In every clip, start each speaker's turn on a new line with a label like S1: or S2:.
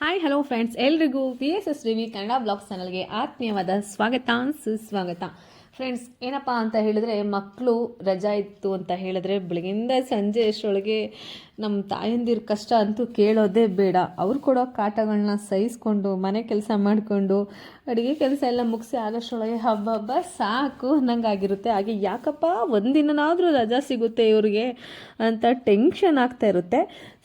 S1: Hi hello friends ಎಲ್ರಿಗೂ P S S ರಿವಿ Kannada blog ಚಾನಲ್ಗೆ ಆತ್ಮೀಯವಾದ ಸ್ವಾಗತ, ಸುಸ್ವಾಗತ. ಫ್ರೆಂಡ್ಸ್ ಏನಪ್ಪ ಅಂತ ಹೇಳಿದ್ರೆ ಮಕ್ಕಳು ರಜಾ ಇತ್ತು ಅಂತ ಹೇಳಿದ್ರೆ ಬೆಳಗಿಂದ ಸಂಜೆ ಅಷ್ಟರೊಳಗೆ ನಮ್ಮ ತಾಯಂದಿರ ಕಷ್ಟ ಅಂತೂ ಕೇಳೋದೇ ಬೇಡ. ಅವ್ರು ಕೊಡೋ ಕಾಟಗಳನ್ನ ಸಹಿಸ್ಕೊಂಡು ಮನೆ ಕೆಲಸ ಮಾಡಿಕೊಂಡು, ಅಡುಗೆ ಕೆಲಸ ಎಲ್ಲ ಮುಗಿಸಿ ಆಗೋಷ್ಟರೊಳಗೆ ಹಬ್ಬ ಹಬ್ಬ ಸಾಕು ಅನ್ನಂಗಾಗಿರುತ್ತೆ. ಹಾಗೆ ಯಾಕಪ್ಪ, ಒಂದಿನನಾದರೂ ರಜಾ ಸಿಗುತ್ತೆ ಇವ್ರಿಗೆ ಅಂತ ಟೆನ್ಷನ್ ಆಗ್ತಾ ಇರುತ್ತೆ.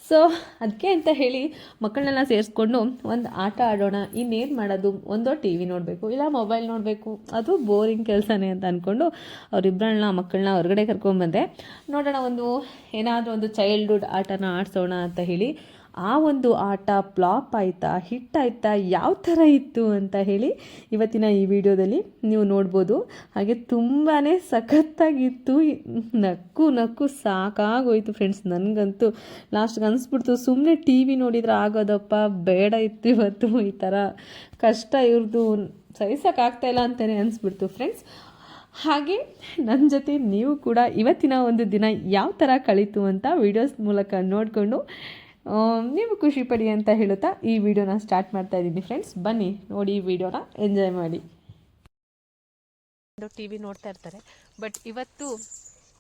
S1: ಸೊ ಅದಕ್ಕೆ ಅಂತ ಹೇಳಿ ಮಕ್ಕಳನ್ನೆಲ್ಲ ಸೇರಿಸ್ಕೊಂಡು ಒಂದು ಆಟ ಆಡೋಣ, ಇನ್ನೇನು ಮಾಡೋದು? ಒಂದೋ ಟಿ ವಿ ನೋಡಬೇಕು, ಇಲ್ಲ ಮೊಬೈಲ್ ನೋಡಬೇಕು. ಅದು ಬೋರಿಂಗ್ ಕೆಲಸನೇ ಅಂತ ಅಂದ್ಕೊಂಡು ಅವರಿಬ್ಬರನ್ನ ಮಕ್ಕಳನ್ನ ಹೊರಗಡೆ ಕರ್ಕೊಂಡ್ಬಂದೆ ನೋಡೋಣ ಒಂದು ಏನಾದರೂ ಒಂದು ಚೈಲ್ಡ್ಹುಡ್ ಆಟನ ಆಡಿಸೋಣ ಅಂತ ಹೇಳಿ ಆ ಒಂದು ಆಟ ಫ್ಲಾಪ್ ಆಯಿತಾ, ಹಿಟ್ ಆಯಿತಾ, ಯಾವ ಥರ ಇತ್ತು ಅಂತ ಹೇಳಿ ಇವತ್ತಿನ ಈ ವಿಡಿಯೋದಲ್ಲಿ ನೀವು ನೋಡ್ಬೋದು. ಹಾಗೆ ತುಂಬಾ ಸಖತ್ತಾಗಿತ್ತು. ನಕ್ಕು ನಕ್ಕು ಸಾಕಾಗೋಯ್ತು ಫ್ರೆಂಡ್ಸ್ ನನಗಂತೂ ಲಾಸ್ಟ್ಗೆ ಅನಿಸ್ಬಿಡ್ತು ಸುಮ್ಮನೆ ಟಿ ವಿ ನೋಡಿದ್ರೆ ಆಗೋದಪ್ಪ, ಬೇಡ ಇತ್ತು ಇವತ್ತು ಈ ಥರ. ಕಷ್ಟ ಇವ್ರದ್ದು ಸಹಿಸೋಕ್ಕಾಗ್ತಾಯಿಲ್ಲ ಅಂತಲೇ ಅನಿಸ್ಬಿಡ್ತು ಫ್ರೆಂಡ್ಸ್ ಹಾಗೆ ನನ್ನ ಜೊತೆ ನೀವು ಕೂಡ ಇವತ್ತಿನ ಒಂದು ದಿನ ಯಾವ ಥರ ಕಳೀತು ಅಂತ ವಿಡಿಯೋಸ್ ಮೂಲಕ ನೋಡಿಕೊಂಡು ನೀವು ಖುಷಿ ಪಡಿ ಅಂತ ಹೇಳುತ್ತಾ ಈ ವಿಡಿಯೋನ ಸ್ಟಾರ್ಟ್ ಮಾಡ್ತಾ ಇದ್ದೀನಿ ಫ್ರೆಂಡ್ಸ್ ಬನ್ನಿ ನೋಡಿ ಈ ವಿಡಿಯೋನ ಎಂಜಾಯ್ ಮಾಡಿ. ಟಿ ವಿ ನೋಡ್ತಾ ಇರ್ತಾರೆ. ಬಟ್ ಇವತ್ತು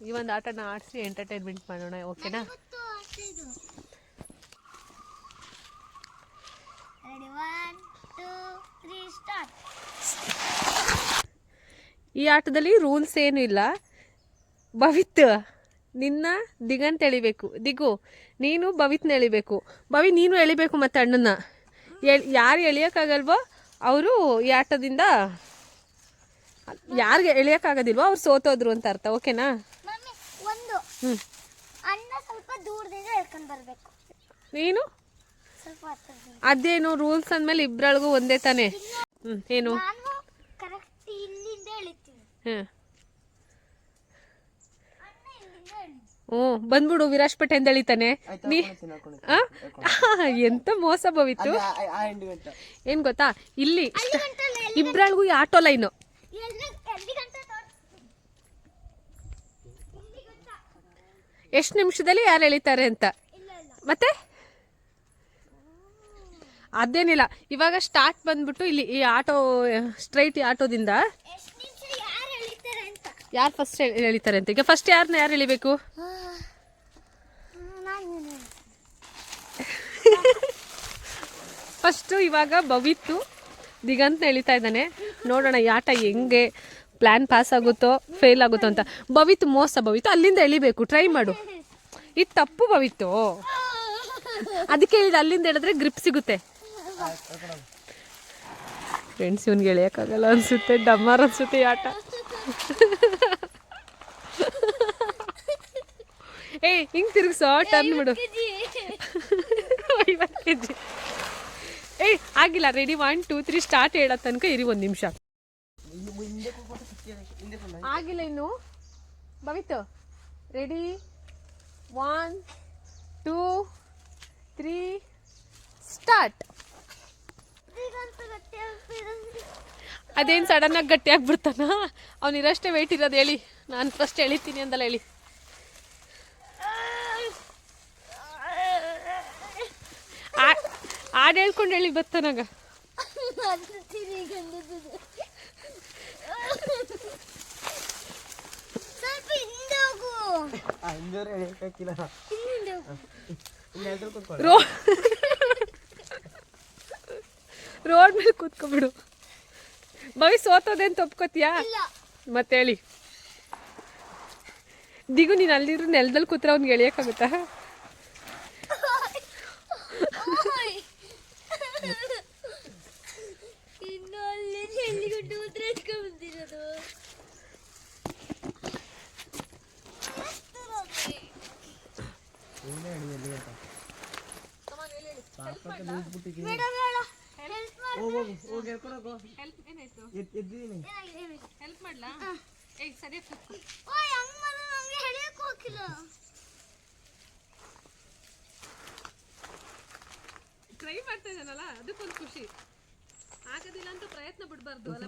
S1: ಈ ಒಂದು ಆಟನ ಆಡಿಸಿ ಎಂಟರ್ಟೈನ್ಮೆಂಟ್ ಮಾಡೋಣ ಓಕೆನಾ. ಈ ಆಟದಲ್ಲಿ ರೂಲ್ಸ್ ಏನು ಇಲ್ಲ. ಭವಿತ್ ನಿನ್ನ ದಿಗಂತ ಎಳಿಬೇಕು. ದಿಗು ನೀನು ಭವಿತ್ನ ಎಳಿಬೇಕು. ಭವಿ ನೀನು ಎಳಿಬೇಕು ಮತ್ತೆ ಅಣ್ಣನ ಎಳ್ ಯಾರು ಎಳಿಯೋಕ್ಕಾಗಲ್ವೋ ಅವರು ಈ ಆಟದಿಂದ ಯಾರಿಗೆ ಎಳಿಯೋಕ್ಕಾಗೋದಿಲ್ವೋ ಅವ್ರು ಸೋತೋದ್ರು ಅಂತ ಅರ್ಥ ಓಕೆನಾ?
S2: ಒಂದು.
S1: ಹ್ಞೂ
S2: ಅನ್ನ ಸ್ವಲ್ಪ ದೂರದಿಂದ ಎಳ್ಕೊಂಡು ಬರಬೇಕು.
S1: ನೀನು?
S2: ಸ್ವಲ್ಪ ಹತ್ತಿರದಿಂದ
S1: ಅದೇನು ರೂಲ್ಸ್ ಅಂದಮೇಲೆ ಇಬ್ಬರಳಿಗೂ ಒಂದೇ ತಾನೇ? ಹ್ಞೂ ಏನು?
S2: ನಾನು ಕರೆಕ್ಟ್ ಇಲ್ಲಿಂದ ಎಳಿತೀನಿ.
S1: ಹಾಂ
S2: ಅಣ್ಣ ಇಲ್ಲಿಂದ ಎಳಿ
S1: ಹ್ಞೂ ಬಂದ್ಬಿಡು ವಿರಾಜ್ಪೇಟೆಯಿಂದ ಎಳಿತಾನೆ. ನೀ ಆ? ಎಂತ ಮೋಸ ಭವಿತ್ತು ಏನ್ ಗೊತ್ತಾ? ಇಲ್ಲಿ ಇಬ್ರಳಿಗೂ ಈ ಆಟೋ ಲೈನು. ಎಷ್ಟು ನಿಮಿಷದಲ್ಲಿ ಯಾರು ಎಳಿತಾರೆ ಅಂತ? ಮತ್ತೆ? ಅದೇನಿಲ್ಲ. ಇವಾಗ ಸ್ಟಾರ್ಟ್ ಬಂದ್ಬಿಟ್ಟು ಇಲ್ಲಿ ಈ ಆಟೋ ಸ್ಟ್ರೈಟ್ ಈ ಆಟೋದಿಂದ
S2: ಎಷ್ಟು ನಿಮಿಷ ಯಾರು ಎಳಿತಾರೆ ಅಂತ
S1: ಯಾರು ಫಸ್ಟ್ ಎಳಿತಾರೆ ಅಂತ ಈಗ ಫಸ್ಟ್ ಯಾರನ್ನ ಯಾರು ಎಳಿಬೇಕು ಫಸ್ಟು ಇವಾಗ ಭವಿತ್ತು ದಿಗಂತ ಎಳಿತಾ ಇದ್ದಾನೆ. ನೋಡೋಣ ಆಟ ಹೆಂಗೆ ಪ್ಲ್ಯಾನ್ ಪಾಸ್ ಆಗುತ್ತೋ ಫೇಲ್ ಆಗುತ್ತೋ ಅಂತ. ಭವಿತ್ ಮೋಸ ಭವಿತ್ತು ಅಲ್ಲಿಂದ ಎಳಿಬೇಕು. ಟ್ರೈ ಮಾಡು. ಇದು ತಪ್ಪು ಭವಿತ್ತು. ಅದಕ್ಕೆ ಹೇಳಿದ ಅಲ್ಲಿಂದ ಹೇಳಿದ್ರೆ ಗ್ರಿಪ್ ಸಿಗುತ್ತೆ. ಫ್ರೆಂಡ್ಸ್ ಇವ್ನಿಗೆ ಎಳೆಯೋಕ್ಕಾಗಲ್ಲ ಅನ್ಸುತ್ತೆ. ಡಮ್ಮರ್ ಅನ್ಸುತ್ತೆ ಆಟ. ಏ ಹಿಂಗೆ ತಿರುಗಿಸೋ ಟರ್ನ್ ಬಿಡು. ಐವತ್ತು ಕೆ ಜಿ ಏ ಆಗಿಲ್ಲ ready one two three start ಹೇಳೋ ತನಕ ಇರಿ ಒಂದು ನಿಮಿಷ. ಆಗಿಲ್ಲ ಇನ್ನು. Bhavith ready one
S2: two three start.
S1: ಅದೇನು ಸಡನ್ನಾಗಿ ಗಟ್ಟಿಯಾಗ್ಬಿಡ್ತಾನ ಅವನಿರಷ್ಟೇ ವೆಯ್ಟ್ ಇರೋದು ಹೇಳಿ. ನಾನು ಫಸ್ಟ್ ಎಳಿತೀನಿ ಅಂದಲ್ಲ ಹೇಳಿ. ಆ- ಹಾಡ್ ಹೇಳ್ಕೊಂಡು ಹೇಳಿ ಬರ್ತಾನಾಗ ರೋಡ್ ಮೇಲೆ ಕೂತ್ಕೊಬಿಡು ಭವಿ ಸೋತೋದೇನು
S2: ಇಲ್ಲ.
S1: ಮತ್ತೆ ಹೇಳಿ ದಿಗು ನೀನು ಅಲ್ಲಿರೋ ನೆಲದಲ್ಲಿ ಕೂತ್ರ ಅವ್ನಿಗೆ ಎಳಿಯೋಕ್ಕಾಗುತ್ತಾ
S2: ಓಯ್. ಇನ್ನು ಅಲ್ಲಿ ಎಲ್ಲಿಗುಂಟು ಉತ್ತರ ಹಚ್ಕೊಂಡ್ ಬಂದಿರೋದು ಬೇಡ ಬೇಡ ಹೆಲ್ಪ್ ಏನಾಗಿದೆ?
S1: ಹೆಲ್ಪ್ ಮಾಡ್ಲಾ?
S2: ಎಳಿಯಕ್ ಹೋಗಿಲ್ಲ
S1: ಟ್ರೈ ಮಾಡ್ತಾ ಇದ್ದಾನಲ್ಲ ಅದಕ್ಕೊಂದು ಖುಷಿ. ಆಗೋದಿಲ್ಲ ಅಂತ ಪ್ರಯತ್ನ ಬಿಡಬಾರ್ದು ಅಲ್ಲ?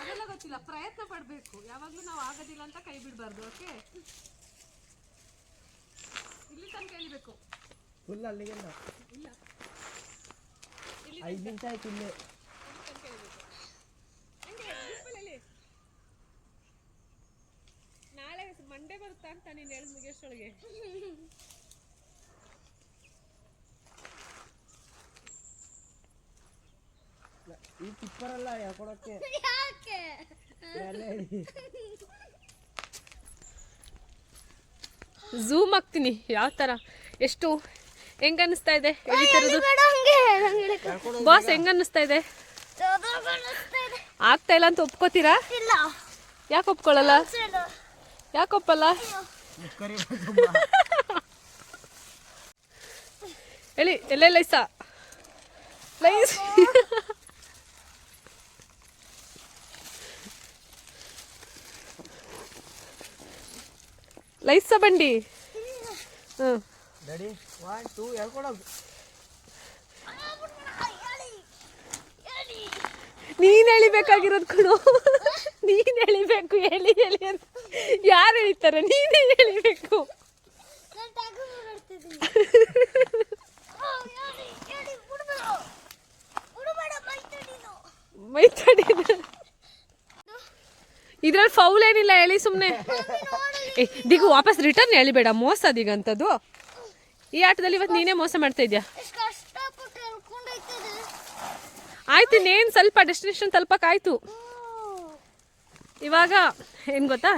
S1: ಅದೆಲ್ಲ ಗೊತ್ತಿಲ್ಲ ಪ್ರಯತ್ನ ಪಡಬೇಕು. ಯಾವಾಗಲೂ ನಾವು ಆಗೋದಿಲ್ಲ ಅಂತ ಕೈ ಬಿಡಬಾರ್ದು ಓಕೆ ಎಳಿಬೇಕು
S3: ಫುಲ್ ಅಲ್ಲಿಗೆಲ್ಲ ಐದು ನಿಮಿಷ ಆಯ್ತು ಇಲ್ಲೇ.
S1: ನಾಳೆ ಮಂಡೆ ಬರುತ್ತಾ ಅಂತ ನೀನು ಹೇಳಿ ಮುಗಿಯೋಷ್ಟೊಳಗೆ
S3: ಈ ಟಿಪ್ಪರಲ್ಲ ಹೇಳಿ.
S1: ಝೂಮ್ ಆಗ್ತೀನಿ ಯಾವ ತರ ಎಷ್ಟು ಹೆಂಗ್ ಅನಿಸ್ತಾ ಇದೆ ಬಾಸ್ ಹೆಂಗ್ ಅನಿಸ್ತಾ ಇದೆ? ಆಗ್ತಾ ಇಲ್ಲ ಅಂತ ಒಪ್ಕೋತೀರಾ? ಯಾಕೆ ಒಪ್ಕೊಳ್ಳಲ್ಲ? ಯಾಕೆ ಒಪ್ಪಲ್ಲ? ಹೇಳಿ ಎಲ್ಲೇ ಲೈಸ. ಲೈಸ್ ಲೈಸ ಬಂಡಿ? ಹ್ಞೂ
S3: ರೆಡಿ ಒನ್ ಟೂ ಹೇಳ್ಕೊಡೋದು.
S1: ನೀನ್ ಎಳಿಬೇಕಾಗಿರೋದು ಕಣು ನೀನ್ ಎಳಿಬೇಕು ಎಳಿ ಎಳಿ ಅಂತ. ಯಾರು ಎಳಿತಾರೆ? ನೀನೇ ಎಳಿಬೇಕು. ಮೈತಾಡಿ ಇದ್ರಲ್ಲಿ ಫೌಲ್ ಏನಿಲ್ಲ ಹೇಳಿ ಸುಮ್ಮನೆ ಏ ದಿಗು ವಾಪಸ್ ರಿಟರ್ನ್ ಹೇಳಿಬೇಡ ಮೋಸ ದಿಗಂತದ್ದು ಈ ಆಟದಲ್ಲಿ ಇವತ್ತು ನೀನೇ ಮೋಸ ಮಾಡ್ತಾ ಇದ್ಯಾ. ಆಯ್ತು ಇನ್ನೇನು ಸ್ವಲ್ಪ ಡೆಸ್ಟಿನೇಷನ್ ತಲುಪಕ್ಕಾಯ್ತು ಇವಾಗ ಏನು ಗೊತ್ತಾ?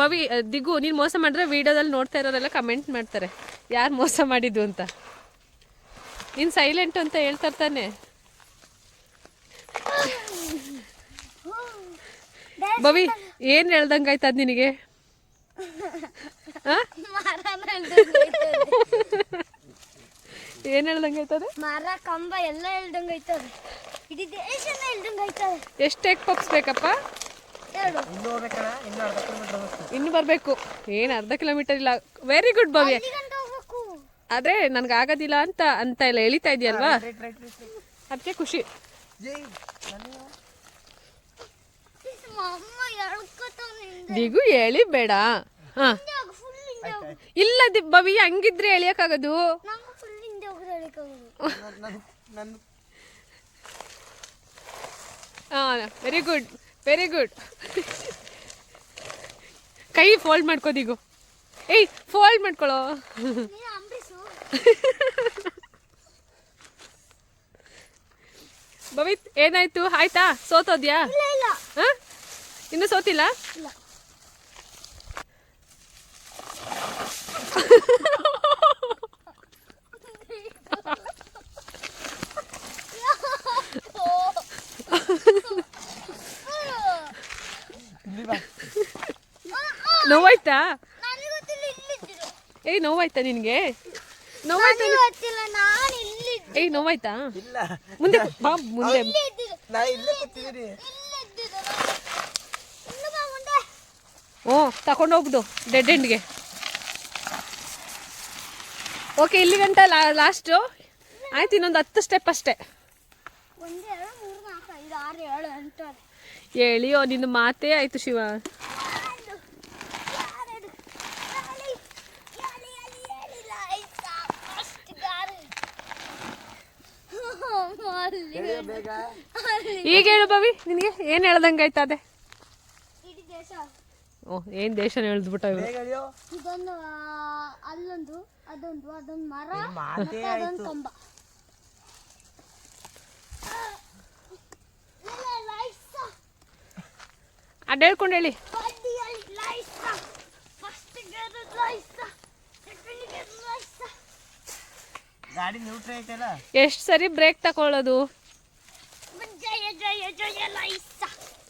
S1: ಬವಿ ದಿಗು ನೀನು ಮೋಸ ಮಾಡಿದ್ರೆ ವಿಡಿಯೋದಲ್ಲಿ ನೋಡ್ತಾ ಇರೋರೆಲ್ಲ ಕಮೆಂಟ್ ಮಾಡ್ತಾರೆ. ಯಾರು ಮೋಸ ಮಾಡಿದ್ದು ಅಂತ? ನೀನು ಸೈಲೆಂಟ್ ಅಂತ ಹೇಳ್ತಾ ತಾನೆ ಬವಿ ಏನು ಹೇಳ್ದಂಗಾಯ್ತು ಅದು ನಿನಗೆ? ಏನು ಹೇಳ್ದಂಗಾಯ್ತದೆ
S2: ಮರ ಕಂಬ ಎಲ್ಲ ಎಳ್ದಂಗೈತದೆ ಇಡೀ ದೇಶನ
S1: ಎಷ್ಟು ಎಗ್ ಪಪ್ಸ್ ಬೇಕಪ್ಪ?
S3: ಇನ್ನೂ ಹೋಗ್ಬೇಕಣ್ಣ ಇನ್ನೂ ಅರ್ಧ ಕಿಲೋಮೀಟರ್ ಹೋಗ್ಬೇಕು
S1: ಇನ್ನು ಬರಬೇಕು. ಏನು ಅರ್ಧ ಕಿಲೋಮೀಟರ್ ಇಲ್ಲ. Very good Bhavya.
S2: ಆದ್ರೆ ನನ್ಗೆ ಹೋಗ್ಬೇಕು.
S1: ಆದರೆ ನನಗೆ ಆಗೋದಿಲ್ಲ ಅಂತ ಅಂತ ಇಲ್ಲ ಎಳಿತಾ ಇದೆಯಲ್ವಾ? ಅದಕ್ಕೆ ಖುಷಿ.
S3: ದಿಗು
S1: ಎಳಿಬೇಡ ಹಾ. ಇಲ್ಲ. ದಿ- ಬವಿ ಹಂಗಿದ್ರೆ ಎಳಿಯಕ್ಕಾಗದು? ವೆರಿ ಗುಡ್ ವೆರಿ ಗುಡ್ ಕೈ ಫೋಲ್ಡ್ ಮಾಡ್ಕೋದಿಗು ಏಯ್ ಫೋಲ್ಡ್
S2: ಮಾಡ್ಕೊಳೋ.
S1: ಭವಿತ್ ಏನಾಯ್ತು? ಆಯ್ತಾ? ಸೋತೋದ್ಯಾ? ಇನ್ನು ಸೋತಿಲ್ಲ
S2: ಇಲ್ಲ
S3: ಇಲ್ಲಿ ಬಾ
S1: ನೋವಾಯ್ತಾ?
S2: ನನಗೆ ಗೊತ್ತಿಲ್ಲ ಇಲ್ಲಿದ್ದಿರು
S1: ಏಯ್ ನೋವಾಯ್ತಾ ನಿನಗೆ? ನೋವಾಯ್ತಾ ಏಯ್ ನೋವಾಯ್ತಾ?
S3: ಇಲ್ಲ.
S1: ಮುಂದೆ ಬಾ ಮುಂದೆ.
S2: ಇಲ್ಲಿದ್ದಿರು.
S3: ನಾ ಇಲ್ಲೇ ಕೂತಿದ್ದೀನಿ.
S2: ಇಲ್ಲಿದ್ದಿರು. ಇನ್ನು ಬಾ ಮುಂದೆ.
S1: ಓ ತಗೊಂಡು ಹೋಗ್ಬಿಡು ಡೆಡ್ ಎಂಡ್ಗೆ ಓಕೆ ಇಲ್ಲಿ ಗಂಟ ಲಾಸ್ಟು ಆಯ್ತು ಇನ್ನೊಂದು ಹತ್ತು ಸ್ಟೆಪ್ ಅಷ್ಟೇ.
S2: ಹೇಳಿಯೋ ಎರಡು ಮೂರು ನಾಲ್ಕು ಐದು ಆರು ಏಳು ಎಂಟು ಹತ್ತು.
S1: ನಿನ್ನ ಮಾತೇ ಆಯ್ತು ಶಿವ. ಈಗ ಹೇಳು ಬವಿ ನಿನಗೆ ಏನು ಆಯ್ತ ಅದೇ? ಓ ಏನು ದೇಶನ ಹೇಳ್ದ್ಬಿಟ್ಟ ಇವರು
S2: ಇದೊಂದು ಅಲ್ಲೊಂದು. ಅದೊಂದು ಅದೊಂದು ಮರ
S3: ಮಾತೇ
S2: ಮತ್ತೆ ಅದೊಂದು
S3: ಆಯ್ತು.
S2: ಕಂಬ.
S1: ಹೇಳ್ಕೊಂಡು ಹೇಳಿ.
S2: ಗಾಡಿ ಲೈಸ, second ಗಾಡಿ ಲೈಸ.
S3: ಗಾಡಿ ನ್ಯೂಟ್ರಿ ಐತಲ್ಲ?
S1: ಎಷ್ಟು ಸರಿ ಬ್ರೇಕ್ ತಕೊಳ್ಳೋದು?
S2: ಜಯ ಜಯ ಜಯ ಲೈಸ.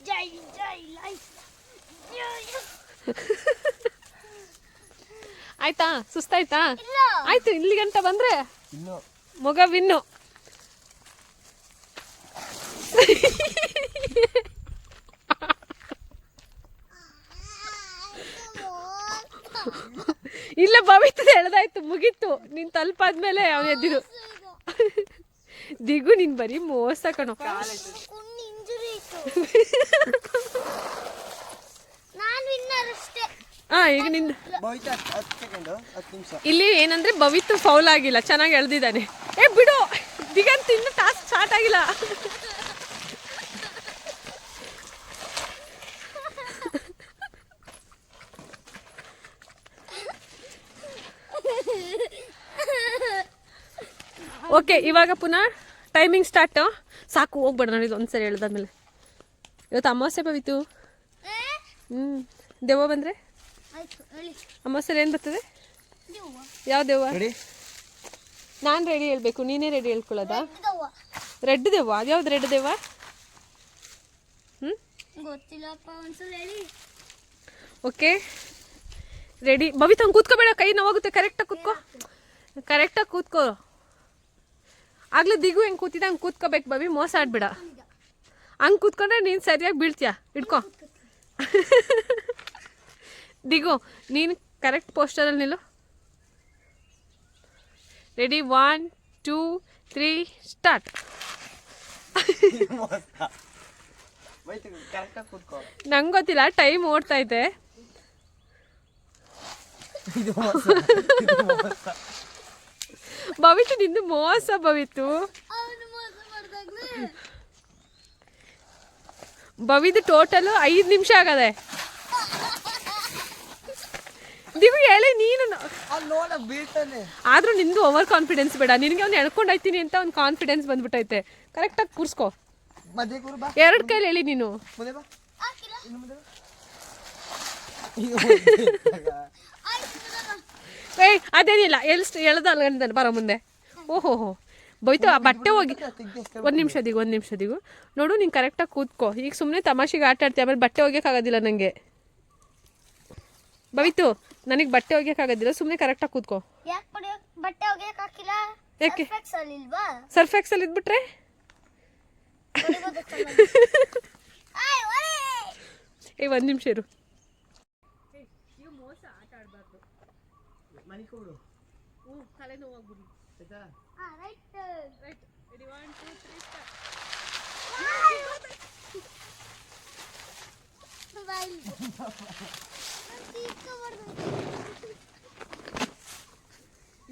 S2: ಜೈ ಜೈ ಲೈಸ. ಜಯ
S1: ಆಯ್ತಾ? ಸುಸ್ತಾಯ್ತಾ?
S2: ಇಲ್ಲ.
S1: ಆಯ್ತು ಇಲ್ಲಿ ಗಂಟ ಬಂದ್ರೆ
S3: ಇನ್ನು.
S1: ಮಗ ವಿನ್ನು. ಇಲ್ಲ ಭವಿತ್ ಹೇಳ್ದಾಯ್ತು ಮುಗೀತು. ನೀನ್ ತಲುಪಾದ್ಮೇಲೆ ಅವನು ಎದ್ದಿರು. ದಿಗು ನೀನ್ ಬರೀ ಮೋಸ ಕಣೋ.
S2: ನಾನು
S1: ಹಾಂ ಈಗ ನಿಂದ ಇಲ್ಲಿ ಏನಂದ್ರೆ ಭವಿತ್ತು ಫೌಲ್ ಆಗಿಲ್ಲ ಚೆನ್ನಾಗಿ ಎಳ್ದಿದ್ದಾನೆ. ಏ ಬಿಡು! ದಿಗಂತ ಇನ್ನು ಟಾಸ್ಕ್ ಸ್ಟಾರ್ಟ್ ಆಗಿಲ್ಲ. ಓಕೆ ಇವಾಗ ಪುನಃ ಟೈಮಿಂಗ್ ಸ್ಟಾರ್ಟು ಸಾಕು ಹೋಗ್ಬೇಡ ನೋಡಿ ಒಂದ್ಸರಿ ಹೇಳ್ದಾದ್ಮೇಲೆ ಇವತ್ತು ಅಮಾವಾಸ್ಯೆ ಭವಿತು ಹ್ಞೂ ದೆವ್ವ ಬಂದರೆ?
S2: ಆಯ್ತು
S1: ಸರ್ ಏನು ಬರ್ತದೆ? ಯಾವ ದೇವ
S3: ರೆಡಿ?
S1: ನಾನು ರೆಡಿ ಹೇಳ್ಬೇಕು ನೀನೇ ರೆಡಿ ಹೇಳ್ಕೊಳ್ಳೋದಾ?
S2: ರೆಡ್
S1: ರೆಡ್ ದೆವ್ವ ಅದ್ಯಾವ್ದು ರೆಡ್ ದೇವ ಹ್ಞೂ
S2: ಗೊತ್ತಿಲ್ಲಪ್ಪ ಒಂದ್ಸಲ ಹೇಳಿ.
S1: ಓಕೆ ರೆಡಿ ಬವಿತ ಹಂಗೆ ಕೂತ್ಕೋಬೇಡ ಕೈ ನೋವಾಗುತ್ತೆ ಕರೆಕ್ಟಾಗಿ ಕೂತ್ಕೋ. ಕರೆಕ್ಟಾಗಿ ಕೂತ್ಕೋ. ಆಗ್ಲೇ ದಿಗು ಹೆಂಗೆ ಕೂತಿದ್ದೆ ಹಂಗೆ ಕೂತ್ಕೋಬೇಕು ಬಬಿ ಮೋಸ ಆಡ್ಬೇಡ. ಹಂಗೆ. ಕೂತ್ಕೊಂಡ್ರೆ ನೀನು ಸರಿಯಾಗಿ ಬೀಳ್ತೀಯ ಇಟ್ಕೋ. ದಿಗು ನೀನು ಕರೆಕ್ಟ್ ಪೋಸ್ಟರಲ್ಲಿ ನಿಲ್ಲು. Ready one
S3: two three start
S1: ನಂಗೆ ಗೊತ್ತಿಲ್ಲ ಟೈಮ್ ಓಡ್ತಾ ಇದೆ.
S3: ಇದು ಮೋಸ. ಇದು ಮೋಸ.
S1: ಭವಿತು ನಿಂದು ಮೋಸ ಭವಿತು.
S2: ಅವನು ಮೋಸ ಮಾಡ್ದಾಗ್ಲೇ.
S1: ಭವಿದು ಟೋಟಲ್ ಐದು ನಿಮಿಷ ಆಗದೆ. ದಿಗು ಹೇಳಿ ನೀನು ಆದ್ರೂ ನಿಂದು ಓವರ್ ಕಾನ್ಫಿಡೆನ್ಸ್ ಬೇಡ. ನಿನಗೆ ಅವ್ನು ಎಳ್ಕೊಂಡೈತೀನಿ ಅಂತ ಒಂದು ಕಾನ್ಫಿಡೆನ್ಸ್ ಬಂದ್ಬಿಟ್ಟೈತೆ ಕರೆಕ್ಟಾಗಿ ಕೂರ್ಸ್ಕೋ. ಎರಡು ಕೈಲಿ ಹೇಳಿ ನೀನು. ಏಯ್ ಅದೇನಿಲ್ಲ ಎಲ್ಸ್ಟ್ ಎಳ್ದಲ್ಲ ಬರೋ ಮುಂದೆ. ಓಹೋ ಹೋ. ಬೈತು ಆ ಬಟ್ಟೆ ಹೋಗಿ ಒಂದು ನಿಮಿಷದಿಗೂ ಒಂದು ನಿಮಿಷದಿಗೂ ನೋಡು ನೀನು ಕರೆಕ್ಟಾಗಿ ಕೂತ್ಕೋ. ಈಗ ಸುಮ್ಮನೆ ತಮಾಷೆಗೆ ಆಟ ಆಡ್ತೀಯ ಆಮೇಲೆ ಬಟ್ಟೆ ಹೋಗ್ಯಕ್ಕಾಗೋದಿಲ್ಲ ನನಗೆ ಬವಿತು ನನಗೆ ಬಟ್ಟೆ ಒಗ್ಯೋಕ್ಕಾಗೋದಿಲ್ಲ ಸುಮ್ಮನೆ ಕರೆಕ್ಟಾಗಿ ಕೂತ್ಕೋ.
S2: ಬಟ್ಟೆ ಒಗೆಯಕ್ ಹಾಕಿಲ್ಲ
S1: ಯಾಕೆ?
S2: ಸರ್ಫೆಕ್ಸ್ ಅಲ್ಲಿ ಇಲ್ವಾ
S1: ಸರ್ಫ್ ಎಕ್ಸಲ್ಲಿ ಇದ್ಬಿಟ್ರೆ. ಏ ಒಂದು ನಿಮಿಷ ಇರು.
S3: ಮನೆ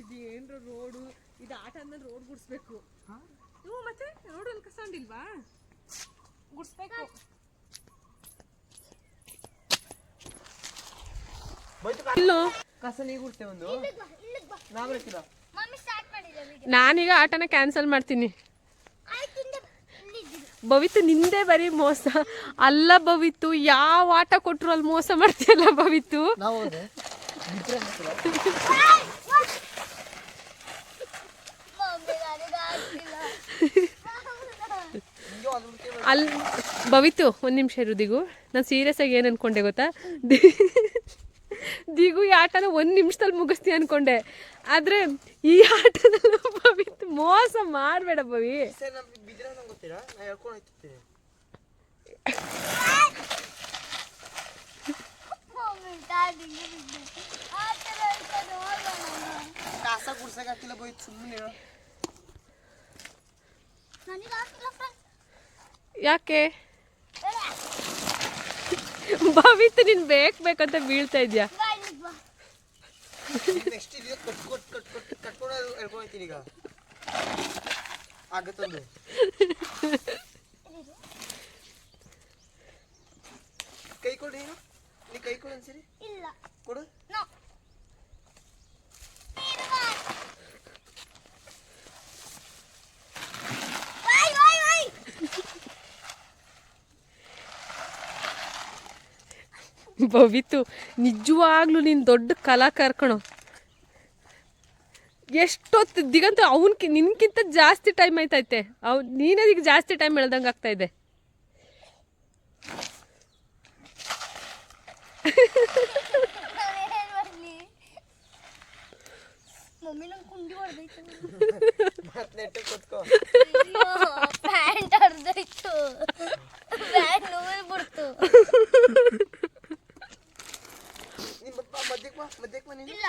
S1: ಇದು ಏನ್ರ ರೋಡು ಇದು ಆಟ ಅಂದ್ರೆ ರೋಡ್ ಗುಡಿಸ್ಬೇಕು. ಹ್ಞೂ ಮತ್ತೆ? ರೋಡಲ್ಲಿ ಕಸಂಡಿಲ್ವಾ ಗುಡಿಸ್ಬೇಕು. ನಾನೀಗ ಆಟನ ಕ್ಯಾನ್ಸಲ್
S2: ನೀರು
S1: ಭವಿತು ನಿಂದೇ ಬರೀ ಮೋಸ. ಅಲ್ಲ ಭವಿತು ಯಾವ ಆಟ ಕೊಟ್ಟರು ಅಲ್ಲಿ ಮೋಸ ಮಾಡ್ತೀಯಲ್ಲ ಭವಿತು. ಅಲ್ಲಿ ಭವಿತು ಒಂದು ನಿಮಿಷ ಇರು ದಿಗು. ನಾನು ಸೀರಿಯಸ್ ಆಗಿ ಏನು ಅನ್ಕೊಂಡೆ ಗೊತ್ತಾ? ದಿಗು ಈ ಆಟನ ಒಂದು ನಿಮಿಷದಲ್ಲಿ ಮುಗಿಸ್ತೀನಿ ಅನ್ಕೊಂಡೆ. ಆದರೆ ಈ ಆಟದಲ್ಲೂ ಭವಿತ್ ಮೋಸ ಮಾಡಬೇಡ ಭವಿ.
S3: ಸರ್ ನಮ್ಗೆ ಬಿದ್ರೆ ನಂಗೆ ಗೊತ್ತಿಲ್ಲ ನಾ ಹೇಳ್ಕೊಂಡು ಹೋಗ್ತಿರ್ತೀನಿ
S2: ಮಮ್ಮಿ starting ಗೆ ಬಿದ್ದೆ. ಆ ಥರ ಹೇಳ್ತಾನೆ, ಹೋಗೋಣ.
S3: ಕಸ ಗುಡ್ಸಕ್ಕೆ ಹಾಕಿಲ್ಲ ಬೋಯ್ತು ಸುಮ್ಮನೆ
S2: ನನಗೆ ಹಾಕಿಲ್ಲ friends.
S1: ಯಾಕೆ
S2: ಬೇಡ.
S1: ಭವಿತು ನೀನು ಬೇಕು ಬೇಕಂತ ಬೀಳ್ತಾ ಇದೆಯಾ
S2: ಬಾ ಇಲ್ಲಿಗ್ ಬಾ.
S3: ನೆಕ್ಸ್ಟ್ ಇದೆಯೋ ಕಟ್ ಕೊಟ್ ಕಟ್ ಕೊಟ್ ಕಟ್ಕೊಂಡು ಹೇಳ್ಕೊಂಡು ಹೋಗ್ತೀನಿ ಈಗ ಆಗತ್ತೊಂದು ಕೈ ಕೊಡು ನೀನು. ನೀ ಕೈ ಕೊಡು ಅನ್ಸಿರಿ.
S2: ಇಲ್ಲ.
S3: ಕೊಡು.
S1: ಬವಿತು ನಿಜವಾಗ್ಲೂ ನೀನು ದೊಡ್ಡ ಕಲಾ ಕಣೋ. ಎಷ್ಟೊತ್ತು ದಿಗಂತ ಅವನ್ಕಿ ನಿನ್ಕಿಂತ ಜಾಸ್ತಿ ಟೈಮ್ ಆಯ್ತೈತೆ ಅವ್ ನೀನೇ ಈಗ ಜಾಸ್ತಿ ಟೈಮ್ ಹೇಳ್ದಂಗೆ ಆಗ್ತಾ ಇದೆ
S2: ನಾನ್ ಏನ್ ಮಾಡ್ಲಿ? ಮಮ್ಮಿ ನಂಗೆ ಕುಂಡಿ ಹೊಡೆದೈತೆ
S3: ಮತ್ತೆ ನೆಟ್ಟಗೆ ಕೂತ್ಕೋ
S2: ಪ್ಯಾಂಟ್ ಹರಿದೈತು ಪ್ಯಾಂಟ್ ನೋವು ಬಿಡ್ತು
S3: ನಿಮ್ಮ ಬಾ ಮಧ್ಯಕ್ಕೆ ಬಾ ಮಧ್ಯಕ್ಕೆ ಬಾ ನೀನು
S2: ಇಲ್ಲ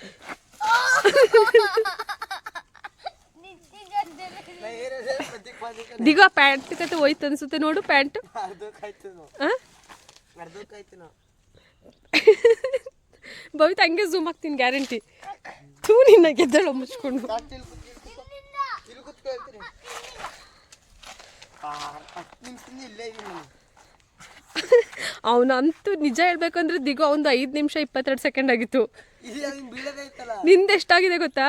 S1: ದಿಗ ಪ್ಯಾಂಟ್ ಕತೆ ಹೋಯ್ತು ಅನ್ಸುತ್ತೆ ನೋಡು ಪ್ಯಾಂಟ್. ಭವಿತ ಹಂಗೆ ಝೂಮ್ ಹಾಕ್ತೀನಿ ಗ್ಯಾರಂಟಿ ತೂ ನಿನ್ನ ಗೆದ್ದಳು ಮುಚ್ಕೊಂಡು
S3: ಕಾಟ್ ಇಲ್ಲಿ ಕೂತ್- ಇಲ್ಲಿ ಕೂತ್ಕೊ. ಇಲ್ಲಿ ಕೂತ್ಕೊ ಹೇಳ್ತೀನಿ ಆ, ಹತ್ತು ನಿಮಿಷದಿಂದ ಇಲ್ಲೇ ಇದೀನಿ ನಾನು
S1: ಅವನಂತೂ ನಿಜ ಹೇಳ್ಬೇಕಂದ್ರೆ ದಿಗೋ ಒಂದು ಐದು ನಿಮಿಷ ಇಪ್ಪತ್ತೆರಡು ಸೆಕೆಂಡ್ ಆಗಿತ್ತು.
S3: ನಿಂದೆ ಹಿಂಗೆ ಬೀಳೋದೈತಲ್ಲ
S1: ನಿಂದು ಎಷ್ಟಾಗಿದೆ ಗೊತ್ತಾ?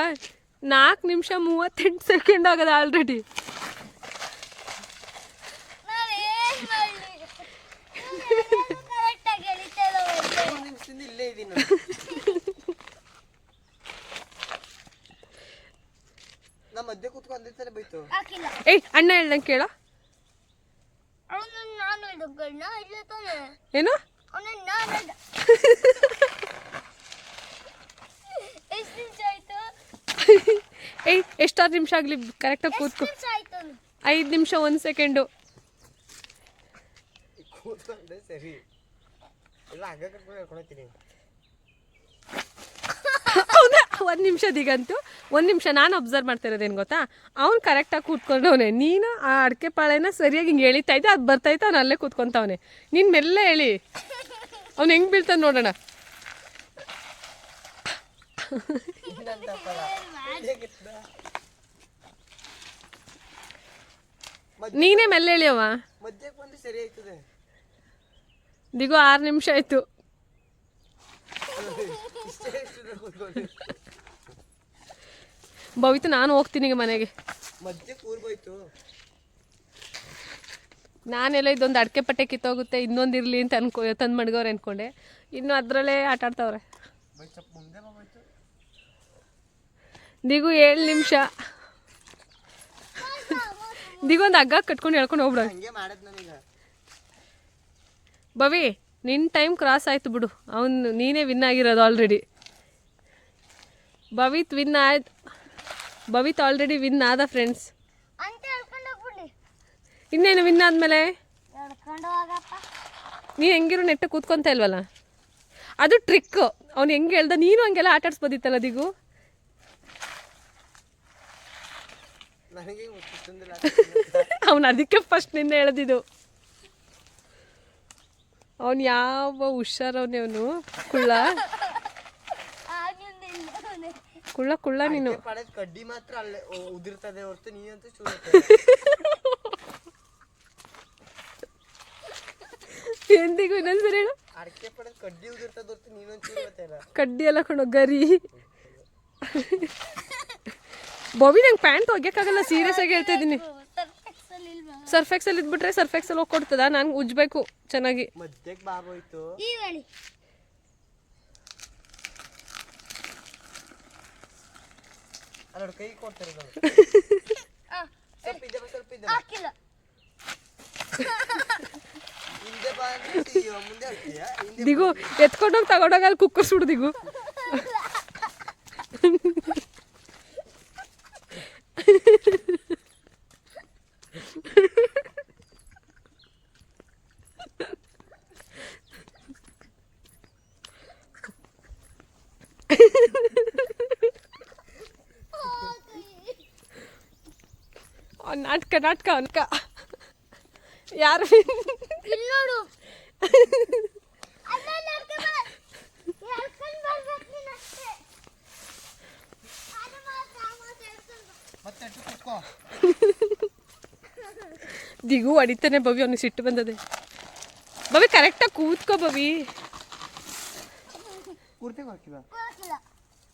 S1: ನಾಲ್ಕು ನಿಮಿಷ ಮೂವತ್ತೆಂಟು ಸೆಕೆಂಡ್ ಆಗದ ಆಲ್ರೆಡಿ ಏಯ್ ಅಣ್ಣ
S2: ಕರೆಕ್ಟಾಗಿ ಎಳಿತಾ
S1: ಏನು? ಏಯ್ ಎಷ್ಟಾರು ನಿಮಿಷ ಆಗಲಿ? ಕರೆಕ್ಟಾಗಿ ಕೂತ್ಕೊ? ಐದು ನಿಮಿಷ ಒಂದು ಸೆಕೆಂಡು.
S3: ಸರಿ. ಇಲ್ಲ ಹಂಗ ಕರ್ಕೊಂಡು ಹೇಳ್ಕೊಳತ್ತೀನಿ
S1: ಒಂದು ನಿಮಿಷದಿಗಂತೂ ಒಂದು ನಿಮಿಷ ನಾನು ಅಬ್ಸರ್ವ್ ಮಾಡ್ತಾ ಇರೋದೇನು ಗೊತ್ತಾ? ಅವ್ನು ಕರೆಕ್ಟಾಗಿ ಕೂತ್ಕೊಂಡವನೆ. ನೀನು ಆ ಅಡಿಕೆ ಪಾಳೆನ ಸರಿಯಾಗಿ ಹಿಂಗೆ ಎಳಿತಾ ಇದ್ದೆ ಅದು ಬರ್ತಾಯ್ತು ಅವ್ನು ಅಲ್ಲೇ ಕೂತ್ಕೊತಾವನೆ. ನೀನು ಮೆಲ್ಲ ಹೇಳಿ ಅವ್ನು ಹೆಂಗೆ ಬೀಳ್ತಾನೆ ನೋಡೋಣ. ನೀನೇ ಮೆಲ್ಲ ಹೇಳಿಯವ ದಿಗು ಆರು ನಿಮಿಷ ಆಯಿತು. ಭವಿತು ನಾನು ಹೋಗ್ತೀನಿ ಈಗ ಮನೆಗೆ. ನಾನೆಲ್ಲ ಇದೊಂದು ಅಡಿಕೆ ಪಟ್ಟೆ ಕಿತ್ತೋಗುತ್ತೆ ಇನ್ನೊಂದು ಇರಲಿ ಅಂತ ಅನ್ಕೊ ತಂದು ಮಡ್ಗವ್ರೆ ಅನ್ಕೊಂಡೆ. ಇನ್ನು ಅದರಲ್ಲೇ ಆಟ ಆಡ್ತಾವ್ರೆ. ದಿಗು ಏಳು ನಿಮಿಷ. ದಿಗು ಒಂದು ಹಗ್ಗ ಕಟ್ಕೊಂಡು ಹೇಳ್ಕೊಂಡು ಹೋಗ್ಬಿಡ. ಬವಿ ನಿನ್ನ ಟೈಮ್ ಕ್ರಾಸ್ ಆಯ್ತು ಬಿಡು. ಅವನು ನೀನೇ ವಿನ್ ಆಗಿರೋದು ಆಲ್ರೆಡಿ ಭವಿತ್ ವಿನ್ ಆಯ್ತು. ಭವಿತ್ ಆಲ್ರೆಡಿ ವಿನ್ ಆದ ಫ್ರೆಂಡ್ಸ್
S2: ಅಂತ ಹೇಳ್ಕೊಂಡು ಹೋಗ್ಬಿಡಿ.
S1: ಇನ್ನೇನು ವಿನ್ ಆದಮೇಲೆ?
S2: ನೀ
S1: ನೀನು ಹೆಂಗಿರು ನೆಟ್ಟು ಕೂತ್ಕೊಂತ ಇಲ್ವಲ್ಲ? ಅದು ಟ್ರಿಕ್ ಅವ್ನು ಹೆಂಗೆ ಹೇಳ್ದ? ನೀನು ಹಂಗೆಲ್ಲ ಆಟ ಆಡ್ಸ್ಬೋದಿತ್ತಲ್ಲ ದಿಗು? ಅವನು ಅದಕ್ಕೆ ಫಸ್ಟ್ ನಿನ್ನೆ ಹೇಳ್ದಿದ್ದು. ಅವನು ಯಾವ ಹುಷಾರವನೇ ಅವನು? ಕುಳ್ಳ. ಕುಳ್ಳ ಕುಳ್ಳ ನೀನು.
S3: ಪಡೆದ ಕಡ್ಡಿ ಮಾತ್ರ ಅಲ್ಲೇ ಉದಿರ್ತದೆ ಉದುರ್ತದೆ ಹೊರತು ನೀನಂತೂ ಚೂರು
S1: ಎಂದಿಗೂ ಇನ್ನೊಂದ್ಸರಿ ಹೇಳು.
S3: ಅಡಕೆ ಪಡೆದ ಕಡ್ಡಿ ಉದಿರ್ತದೆ ಹೊರತು ನೀನೊಂದು ಚೂರು ಗೊತ್ತಿಲ್ಲ
S1: ಕಡ್ಡಿ ಎಲ್ಲ ಕಣೋ ಗರಿ ಬಾಬಿ ನಂಗೆ ಪ್ಯಾಂಟ್ ಒಗ್ಯಕ್ಕಾಗಲ್ಲ ಸೀರಿಯಸ್ ಆಗಿ ಹೇಳ್ತಾ ಇದ್ದೀನಿ. ಸರ್ಫೆಕ್ಸಲ್ಲಿ ಇದ್ಬಿಟ್ರೆ ಸರ್ಫೆಕ್ಸಲ್ಲಿ ಹೋಗಿ ಕೊಡ್ತದ? ನಾನು ಉಜ್ಬೇಕು ಚೆನ್ನಾಗಿ.
S3: ಮಧ್ಯಕ್ಕೆ ಬಾಬೋಯ್ತು
S2: ಈ
S3: ಕೈ ಕೊಡ್ತಾರೆ ಸ್ವಲ್ಪ ಇದೆ ಸ್ವಲ್ಪ.
S2: ಹಾಕಿಲ್ಲ
S3: ಹಿಂದೆ ಬಾ ಮುಂದೆ
S1: ದಿಗು ಎತ್ಕೊಂಡೋಗಿ ತಗೊಂಡಾಗ ಅಲ್ಲಿ ಕುಕ್ಕರ್ ಸುಡು ದಿಗು ಅವ್ನ್ ನಾಟಕ ನಾಟಕ ಅನ್ಕ ಯಾರು
S2: ಇಲ್ಲಿ ನೋಡು ಅಲ್ಲಲ್ಲ ಹೇಳ್ಕೊಂಡ್ ಬಾ. ಹೇಳ್ಕೊಂಡ್ ಬರ್ಬೇಕು ನೀನ್ ಅಷ್ಟೇ. ಅದು ಮಾತ್ರ, ಆ ಮಾತ್ರ ಹೇಳ್ಕೊಂಡ್ ಬಾ.
S3: ಮತ್ತೆ ಯಾರು ನೋಡು
S1: ದಿಗು ಅಡಿತಾನೆ ಬವಿ ಅವನಿಗೆ ಸಿಟ್ಟು ಬಂದದೆ. ಬವಿ ಕರೆಕ್ಟಾಗಿ ಕೂತ್ಕೋ ಬವಿ.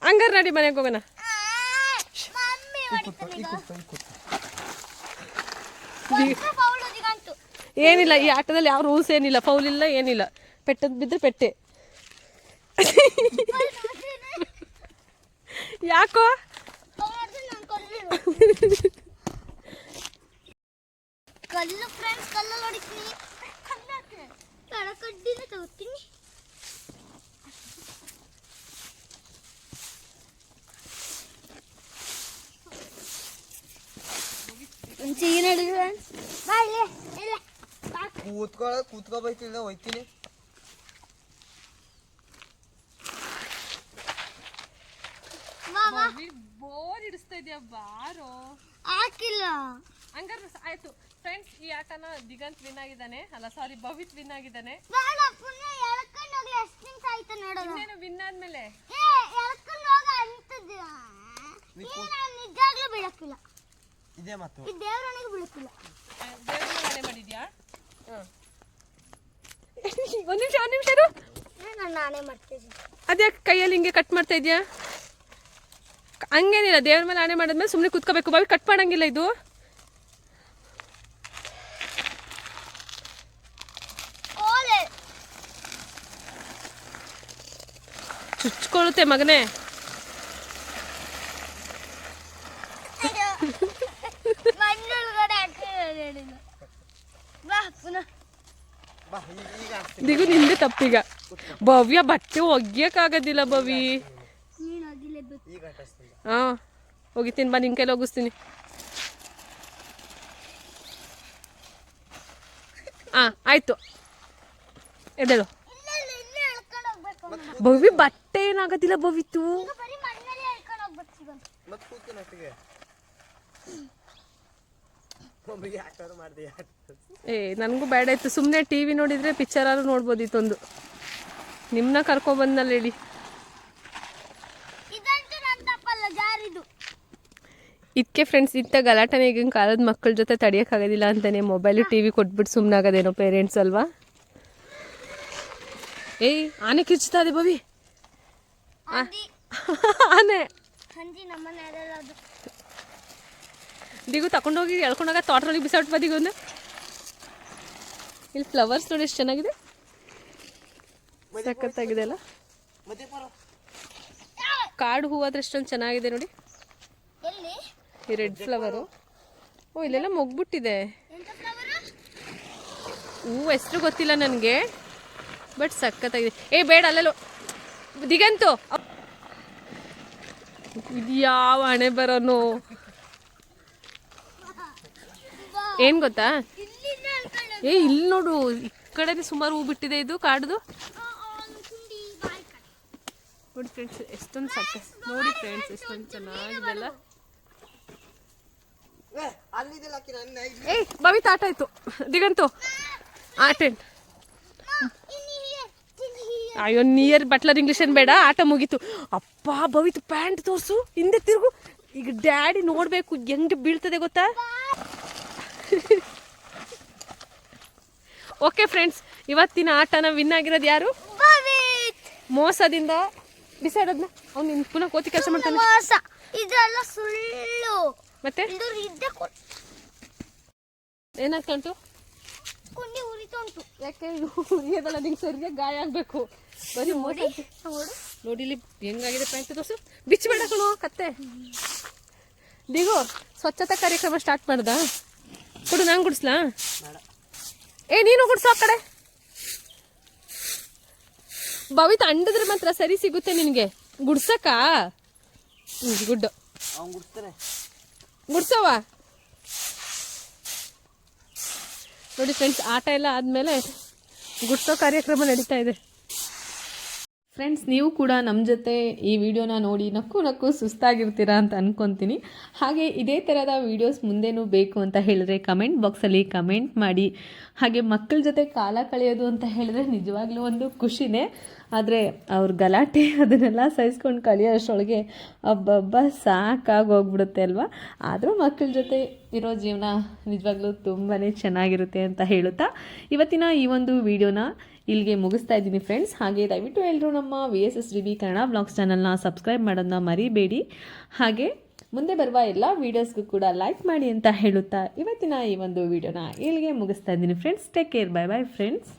S1: ಹಂಗಾರೆ ನಡಿ ಮನೆಗೆ ಹೋಗೋಣ
S2: ಆ, ಮಮ್ಮಿ ಹೊಡಿತಾನೆ ಈಗ. ಒಂದು foul ಅದಿಗಂತೂ.
S1: ಏನಿಲ್ಲ ಈ ಆಟದಲ್ಲಿ ಯಾವ ರೂಲ್ಸ್ ಏನಿಲ್ಲ ಫೌಲ್ ಇಲ್ಲ ಏನಿಲ್ಲ ಪೆಟ್ಟದ್ ಬಿದ್ರೆ ಪೆಟ್ಟೆ ಯಾಕೋ.
S2: ಕಲ್ಲು ಫ್ರೆಂಡ್ಸ್ ಕಲ್ಲಲ್ಲಿ ಹೊಡಿತೀನಿ ಕಲ್ಲು ಹಾಕ್ತೀನಿ. ಬೇಡ, ತಗೋತೀನಿ ಚೀನ ಬಾ ಇಲ್ಲಿ ಇಲ್ಲ. ಬಾ.
S3: ಕೂತ್ಕೊಳ್ಳ ಕೂತ್ಕೋಬೇಕಿಲ್ಲ ಹೋಯ್ತೀನಿ.
S2: ಬಾ ಬಾ.
S1: ಬೋರ್ ಹಿಡಿಸ್ತಾ ಇದೆಯಾ? ಬಾರೋ.
S2: ಹಾಕಿಲ್ಲ.
S1: ಹಂಗಾದ್ರೆ ಆಯ್ತು. ಫ್ರೆಂಡ್ಸ್ ಈ ಆಟನ ದಿಗಂತ್ ವಿನ್ ಆಗಿದ್ದಾನೆ. ಅಲ್ಲ ಸಾರಿ ಭವಿತ್ ವಿನ್ ಆಗಿದ್ದಾನೆ. ಇನ್ನೇನು ವಿನ್ ಆದ್ಮೇಲೆ?
S2: ನಿಜಾಗ್ಲೂ ಬೀಳಕ್ಕಿಲ್ಲ
S3: ಇದೇ ಮತ್ತು.
S2: ಈ ದೇವ್ರನಿಗೆ ಬೀಳಕ್ಕಿಲ್ಲ
S1: ದೇವ್ರ ಮನೆ ಮಾಡಿದ್ಯಾ? ಒಂದ್ ನಿಮಿಷ ಒಂದ್ ನಿಮಿಷ ಇರು.
S2: ನಾನು ನಾನೇ ಮಾಡ್ತಿದ್ದೀನಿ
S1: ಅದ್ಯಾಕೆ ಕೈಯಲ್ಲಿ ಹಿಂಗೆ ಕಟ್ ಮಾಡ್ತಾ ಇದೆಯಾ? ಹಂಗೇನಿಲ್ಲ ದೇವ್ರ ಮೇಲೆ ಆನೆ ಮಾಡಿದ್ಮೇಲೆ ಸುಮ್ಮನೆ ಕುತ್ಕೋಬೇಕು. ಬಾವಿ ಕಟ್ ಮಾಡಂಗಿಲ್ಲ ಇದು.
S2: ಓಲೆ.
S1: ಚುಚ್ಕೊಳ್ಳುತ್ತೆ ಮಗನೇ
S2: ಮಣ್ಣೊಳಗಡೆ ಹಾಕಿ ಹೇಳಿಲ್ಲ ಬಾ ಪುನಃ
S3: ಬಾ ಈಗ ಈಗ ಆಡ್ತೀನಿ
S1: ದಿಗು ನಿಂದೆ ತಪ್ಪೀಗ. ಭವ್ಯ ಬಟ್ಟೆ ಒಗ್ಯಕ್ಕಾಗೋದಿಲ್ಲ ಭವಿ. ಹಾಂ ಹೋಗಿತೀನಿ ಬಾ, ನಿನ್ ಕೈಲಿ ಹೋಗಿಸ್ತೀನಿ ಹಾಂ ಆಯ್ತು. ಎದ್ದೇಳು. ಭವಿ, ಬಟ್ಟೆ ಏನಾಗೋದಿಲ್ಲ ಭವಿತು
S2: ಈಗ
S1: ಏ ನನಗೂ ಬೇಡ ಇತ್ತು ಸುಮ್ಮನೆ ಟಿ ವಿ ನೋಡಿದರೆ ಪಿಕ್ಚರಾದ್ರು ನೋಡ್ಬೋದಿತ್ತೊಂದು ನಿಮ್ಮನ್ನ ಕರ್ಕೊಬಂದ್ನಲ್ಲ ಹೇಳಿ ಇದಕ್ಕೆ ಫ್ರೆಂಡ್ಸ್ ಇಂಥ ಗಲಾಟನೆ ಈಗಿನ ಕಾಲದ ಮಕ್ಕಳ ಜೊತೆ ತಡಿಯೋಕ್ಕಾಗೋದಿಲ್ಲ ಅಂತಲೇ ಮೊಬೈಲು ಟಿ ವಿ ಕೊಟ್ಬಿಟ್ಟು ಸುಮ್ಮನಾಗೋದೇನೋ ಪೇರೆಂಟ್ಸ್ ಅಲ್ವಾ? ಏಯ್ ಆನೆ ಕಿರ್ಚ್ತಾ ಇದೆ
S2: ಬವಿ
S1: ಆನೆ. ದಿಗು ತಗೊಂಡೋಗಿ ಎಳ್ಕೊಂಡಾಗ ತೋಟದೊಳಗೆ ಬಿಸಾಟ್ ಬಾ ದಿಗುನ ಇಲ್ಲಿ ಫ್ಲವರ್ಸ್ ನೋಡಿ ಎಷ್ಟು ಚೆನ್ನಾಗಿದೆ? ಸಖತ್ತಾಗಿದೆ ಅಲ್ಲ?
S3: ಕಾಡು ಹೂವು
S1: ಆದ್ರೆ ಹೂವಾದ್ರೆ ಎಷ್ಟೊಂದು ಚೆನ್ನಾಗಿದೆ ನೋಡಿ. ಈ ರೆಡ್ ಫ್ಲವರು ಓ ಇಲ್ಲೆಲ್ಲ ಮೊಗ್ಬಿಟ್ಟಿದೆ.
S2: ಎಂತ ಫ್ಲವರು
S1: ಹೂವು ಹೆಸರು ಗೊತ್ತಿಲ್ಲ ನನಗೆ. ಬಟ್ ಸಖತ್ತಾಗಿದೆ. ಏ ಬೇಡ ಅಲ್ಲೆಲ್ಲೋ. ದಿಗಂತು. ಇದು ಯಾವ ಹಣೆ ಬರೋನು? ಏನು ಗೊತ್ತಾ? ಏ, ಇಲ್ಲಿ ನೋಡು, ಈ ಕಡೆನೇ ಸುಮಾರು ಹೂ ಬಿಟ್ಟಿದೆ ಇದು ಕಾಡ್ದು. ನೋಡಿ ಫ್ರೆಂಡ್ಸ್ ಎಷ್ಟೊಂದು ಸಕ್ಕ ನೋಡಿ ಫ್ರೆಂಡ್ಸ್ ಎಷ್ಟೊಂದು
S3: ಚೆನ್ನಾಗಿದೆಲ್ಲ.
S1: ಏಯ್ ಭವಿತ್ ಆಟ ಆಯ್ತು. ದಿಗಂತು. ಆಟ ಅಯ್ಯೋ ನಿಯರ್ ಬಟ್ಲರ್ ಇಂಗ್ಲಿಷ್ ಏನು ಬೇಡ, ಆಟ ಮುಗೀತು. ಅಪ್ಪ ಬವಿತು ಪ್ಯಾಂಟ್ ತೋರಿಸು, ಹಿಂದೆ ತಿರುಗು. ಈಗ ಡ್ಯಾಡಿ ನೋಡಬೇಕು, ಹೆಂಗೆ ಬೀಳ್ತದೆ ಗೊತ್ತಾ? ಓಕೆ ಫ್ರೆಂಡ್ಸ್ ಇವತ್ತಿನ ಆಟನ ವಿನ್ ಆಗಿರೋದು ಯಾರು? ಮೋಸದಿಂದ ಬಿಸಾಡದ್ನ? ಅವ್ನು ನಿನ್ ಪುನಃ ಕೋತಿ ಕೆಲಸ ಮಾಡ್ತಾನೆ.
S2: ಮೋಸ. ಇದೆಲ್ಲ ಸುಳ್ಳು.
S1: ಮತ್ತೆ? ಏನಾಗ್ತಂಟು
S2: ಕುಂಡಿ ಉರಿತಾ ಉಂಟು.
S1: ಯಾಕೆ ಉರಿಯೋದಲ್ಲ? ನಿಂಗೆ ಸರಿಯಾಗಿ ಗಾಯ ಆಗ್ಬೇಕು. ಬರೀ ಮೋಡಿ ನೋಡಿ. ಇಲ್ಲಿ ಹೆಂಗಾಗಿದೆ ಪ್ಯಾಂಟ್ ದೋಸು ಬಿಚ್ಚಬೇಡ ಕಣೋ ಕತ್ತೆ. ದಿಗು ಸ್ವಚ್ಛತಾ ಕಾರ್ಯಕ್ರಮ ಸ್ಟಾರ್ಟ್ ಮಾಡ್ದ? ಕೊಡು ನಾನು ಗುಡಿಸ್ಲಾ? ಏ ನೀನು ಗುಡ್ಸು ಆ ಕಡೆ. ಭವಿತ ಅಂಡಿದ್ರೆ ಮಾತ್ರ ಸರಿ ಸಿಗುತ್ತೆ ನಿನಗೆ. ಗುಡ್ಸಕ್ಕ? ಗುಡ್ ಗುಡ್ಡು. ಗುಡ್ಸವ ನೋಡಿ ಫ್ರೆಂಡ್ಸ್ ಆಟ ಎಲ್ಲ ಆದಮೇಲೆ ಗುಡ್ಸೋ ಕಾರ್ಯಕ್ರಮ ನಡೀತಾ ಇದೆ. ಫ್ರೆಂಡ್ಸ್ ನೀವು ಕೂಡ ನಮ್ಮ ಜೊತೆ ಈ ವಿಡಿಯೋನ ನೋಡಿ ನಕ್ಕು ನಕ್ಕು ಸುಸ್ತಾಗಿರ್ತೀರಾ ಅಂತ ಅಂದ್ಕೊತೀನಿ ಹಾಗೆ ಇದೇ ಥರದ ವೀಡಿಯೋಸ್ ಮುಂದೇನೂ ಬೇಕು ಅಂತ ಹೇಳಿದ್ರೆ ಕಮೆಂಟ್ ಬಾಕ್ಸಲ್ಲಿ ಕಮೆಂಟ್ ಮಾಡಿ. ಹಾಗೆ ಮಕ್ಕಳ ಜೊತೆ ಕಾಲ ಕಳೆಯೋದು ಅಂತ ಹೇಳಿದ್ರೆ ನಿಜವಾಗ್ಲೂ ಒಂದು ಖುಷಿನೇ. ಆದರೆ ಅವ್ರ ಗಲಾಟೆ ಅದನ್ನೆಲ್ಲ ಸಹಿಸ್ಕೊಂಡು ಕಳಿಯೋ ಅಷ್ಟರೊಳಗೆ ಅಬ್ಬಬ್ಬ ಸಾಕಾಗಿ ಹೋಗ್ಬಿಡುತ್ತೆ ಅಲ್ವಾ? ಆದರೂ ಮಕ್ಕಳ ಜೊತೆ ಇರೋ ಜೀವನ ನಿಜವಾಗ್ಲೂ ತುಂಬಾ ಚೆನ್ನಾಗಿರುತ್ತೆ ಅಂತ ಹೇಳುತ್ತಾ. ಇವತ್ತಿನ ಈ ಒಂದು ವಿಡಿಯೋನ ಇಲ್ಲಿಗೆ ಮುಗಿಸ್ತಾ ಇದ್ದೀನಿ ಫ್ರೆಂಡ್ಸ್ ಹಾಗೆ ದಯವಿಟ್ಟು ಎಲ್ಲರೂ ನಮ್ಮ V S S D B Kannada blogs ಚಾನಲ್ನ ಸಬ್ಸ್ಕ್ರೈಬ್ ಮಾಡೋದನ್ನ ಮರಿಬೇಡಿ. ಹಾಗೆ ಮುಂದೆ ಬರುವ ಎಲ್ಲ ವೀಡಿಯೋಸ್ಗೂ ಕೂಡ ಲೈಕ್ ಮಾಡಿ ಅಂತ ಹೇಳುತ್ತಾ ಇವತ್ತಿನ ಈ ಒಂದು ವಿಡಿಯೋನ ಇಲ್ಲಿಗೆ ಮುಗಿಸ್ತಾ ಇದ್ದೀನಿ friends take care bye bye friends